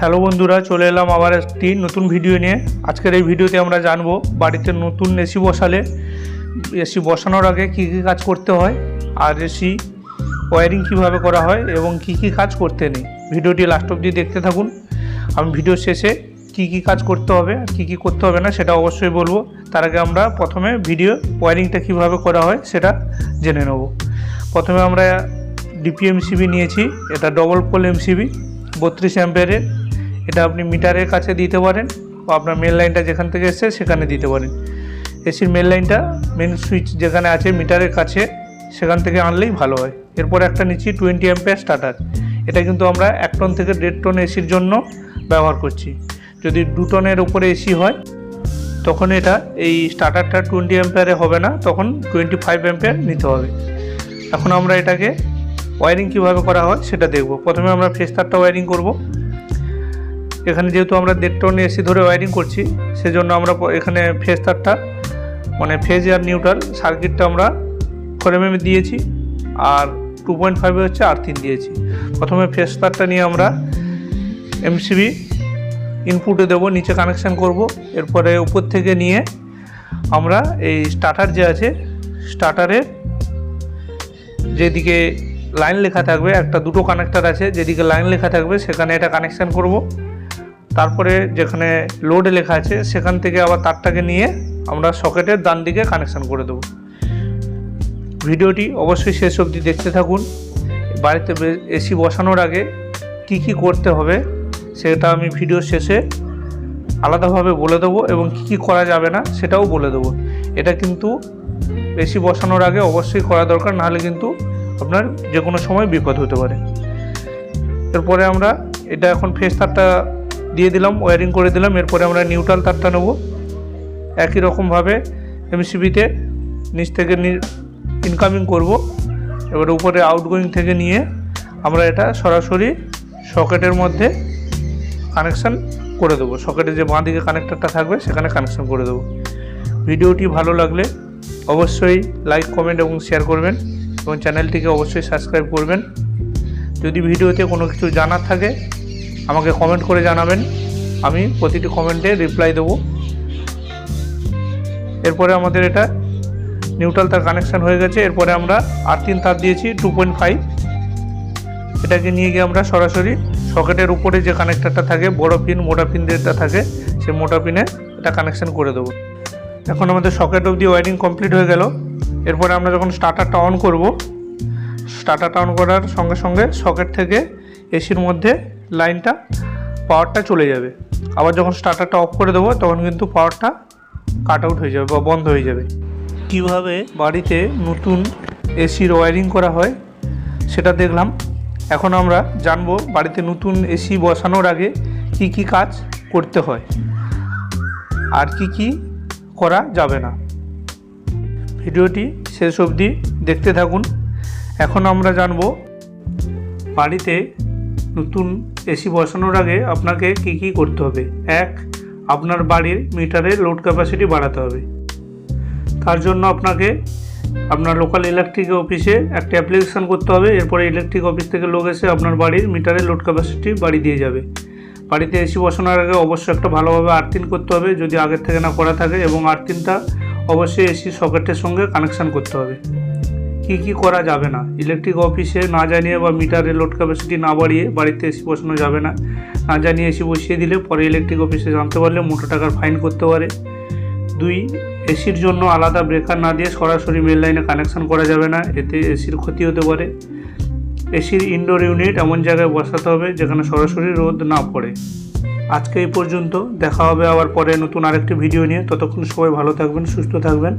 Hello বন্ধুরা, চলে এলাম আবার একটি নতুন ভিডিও নিয়ে। আজকের এই ভিডিওতে আমরা জানব বাড়িতে নতুন এসি বসালে, এসি বসানোর আগে কী কী কাজ করতে হয়, আর এসি ওয়ারিং কীভাবে করা হয় এবং কী কী কাজ করতে নেই। ভিডিওটি লাস্ট অবধি দেখতে থাকুন। আমি ভিডিও শেষে কী কী কাজ করতে হবে, আর কী কী করতে হবে না সেটা অবশ্যই বলব। তার আগে আমরা প্রথমে ভিডিও ওয়ারিংটা কীভাবে করা হয় সেটা জেনে নেব। প্রথমে আমরা ডিপিএমসিবি নিয়েছি, এটা ডবল পোল এমসিবি বত্রিশ অ্যাম্পিয়ারের এটা আপনি মিটারের কাছে দিতে পারেন বা আপনার মেন লাইনটা যেখান থেকে এসছে সেখানে দিতে পারেন। এসির মেন লাইনটা মেন সুইচ যেখানে আছে মিটারের কাছে, সেখান থেকে আনলেই ভালো হয়। এরপর একটা নিচ্ছি টোয়েন্টি অ্যাম্পিয়ার স্টার্টার এটা কিন্তু আমরা এক টন থেকে দেড় টন এসির জন্য ব্যবহার করছি। যদি দু টনের উপরে এসি হয়, তখন এটা এই স্টার্টারটা টোয়েন্টি অ্যাম্পিয়ারে হবে না, তখন টোয়েন্টি ফাইভ অ্যাম্পিয়ার নিতে হবে। এখন আমরা এটাকে ওয়ারিং কীভাবে করা হয় সেটা দেখব। প্রথমে আমরা ফেস তারটা ওয়ারিং করব। এখানে যেহেতু আমরা দেড় টন এসি ধরে ওয়ারিং করছি, সেজন্য আমরা এখানে ফেস তারটা মানে ফেজ আর নিউট্রাল সার্কিটটা আমরা ফোর এম দিয়েছি, আর টু পয়েন্ট ফাইভে হচ্ছে আর্থিন দিয়েছি। প্রথমে ফেস তারটা নিয়ে আমরা এমসিবি ইনপুটে দেবো, নিচে কানেকশান করব, এরপরে উপর থেকে নিয়ে আমরা এই স্টার্টার যে আছে স্টার্টারের যেদিকে লাইন লেখা থাকবে, একটা দুটো কানেক্টার আছে, যেদিকে লাইন লেখা থাকবে, সেখানে এটা কানেকশান করব। তারপরে যেখানে লোড লেখা আছে, সেখান থেকে আবার তারটাকে নিয়ে আমরা সকেটের ডান দিকে কানেকশান করে দেবো। ভিডিওটি অবশ্যই শেষ অবধি দেখতে থাকুন। বাড়িতে এসি বসানোর আগে কি কি করতে হবে, সেটা আমি ভিডিও শেষে আলাদাভাবে বলে দেবো এবং কী কী করা যাবে না সেটাও বলে দেবো। এটা কিন্তু এসি বসানোর আগে অবশ্যই করা দরকার, নাহলে কিন্তু আপনার যে কোনো সময় বিপদ হতে পারে। এরপরে আমরা, এটা এখন ফেস তারটা দিয়ে দিলাম ওয়ারিং করে দিলাম, এরপরে আমরা নিউট্রাল তারটা নেব। একই রকমভাবে এমসিবিতে নিচ থেকে ইনকামিং করব। এবার উপরে আউটগোয়িং থেকে নিয়ে আমরা এটা সরাসরি সকেটের মধ্যে কানেকশান করে দেবো। সকেটে যে বাঁ দিকে কানেক্টারটা থাকবে, সেখানে কানেকশান করে দেবো। ভিডিওটি ভালো লাগলে অবশ্যই লাইক কমেন্ট এবং শেয়ার করবেন এবং চ্যানেলটিকে অবশ্যই সাবস্ক্রাইব করবেন। যদি ভিডিওতে কোনো কিছু জানার থাকে আমাকে কমেন্ট করে জানাবেন। আমি প্রতিটি কমেন্টে রিপ্লাই দেবো। এরপরে আমাদের এটা নিউট্রাল তার কানেকশান হয়ে গেছে। এরপরে আমরা আর তিন তার দিয়েছি টু পয়েন্ট ফাইভ এটাকে নিয়ে গিয়ে আমরা সরাসরি সকেটের উপরে যে কানেক্টারটা থাকে, বড় পিন মোটা পিন যেটা থাকে, সেই মোটা পিনে এটা কানেকশান করে দেবো। এখন আমাদের সকেট অবধি ওয়ারিং কমপ্লিট হয়ে গেল। এরপরে আমরা যখন স্টার্টারটা অন করব স্টার্টারটা অন করার সঙ্গে সঙ্গে সকেট থেকে এসির মধ্যে লাইনটা পাওয়ারটা চলে যাবে। আবার যখন স্টার্টারটা অফ করে দেবো তখন কিন্তু পাওয়ারটা কাট আউট হয়ে যাবে বা বন্ধ হয়ে যাবে। কীভাবে? বাড়িতে নতুন এসির ওয়ারিং করা হয় সেটা দেখলাম। এখন আমরা জানব বাড়িতে নতুন এসি বসানোর আগে কি কি কাজ করতে হয় আর কি কি করা যাবে না। ভিডিওটি শেষ অবধি দেখতে থাকুন। এখন আমরা জানব বাড়িতে নতুন এসি বসানোর আগে আপনাকে কি কি করতে হবে? এক, আপনার বাড়ির মিটারের লোড ক্যাপাসিটি বাড়াতে হবে। তার জন্য আপনাকে আপনার লোকাল ইলেকট্রিক অফিসে একটা অ্যাপ্লিকেশান করতে হবে। এরপরে ইলেকট্রিক অফিস থেকে লোক এসে আপনার বাড়ির মিটারের লোড ক্যাপাসিটি বাড়িয়ে দিয়ে যাবে। বাড়িতে এসি বসানোর আগে অবশ্যই একটা ভালোভাবে আর্থিন করতে হবে। যদি আগের থেকে না করা থাকে এবং আর্থিনটা অবশ্যই এসি সকেটের সঙ্গে কানেকশান করতে হবে। কি কি করা যাবে না? ইলেকট্রিক অফিসে না জানিয়ে বা মিটারের লোড ক্যাপাসিটি না বাড়িয়ে বাড়িতে এসি বসানো যাবে না। না জানিয়ে এসি বসিয়ে দিলে পরে ইলেকট্রিক অফিসে জানতে পারলে মোটো টাকার ফাইন করতে পারে। দুই এসির জন্য আলাদা ব্রেকার না দিয়ে সরাসরি মেল লাইনে কানেকশন করা যাবে না, এতে এসির ক্ষতি হতে পারে। এসির ইনডোর ইউনিট এমন জায়গায় বসাতে হবে যেখানে সরাসরি রোদ না পড়ে। আজকে এই পর্যন্ত, দেখা হবে আবার পরে নতুন আরেকটি ভিডিও নিয়ে। ততক্ষণ সবাই ভালো থাকবেন, সুস্থ থাকবেন।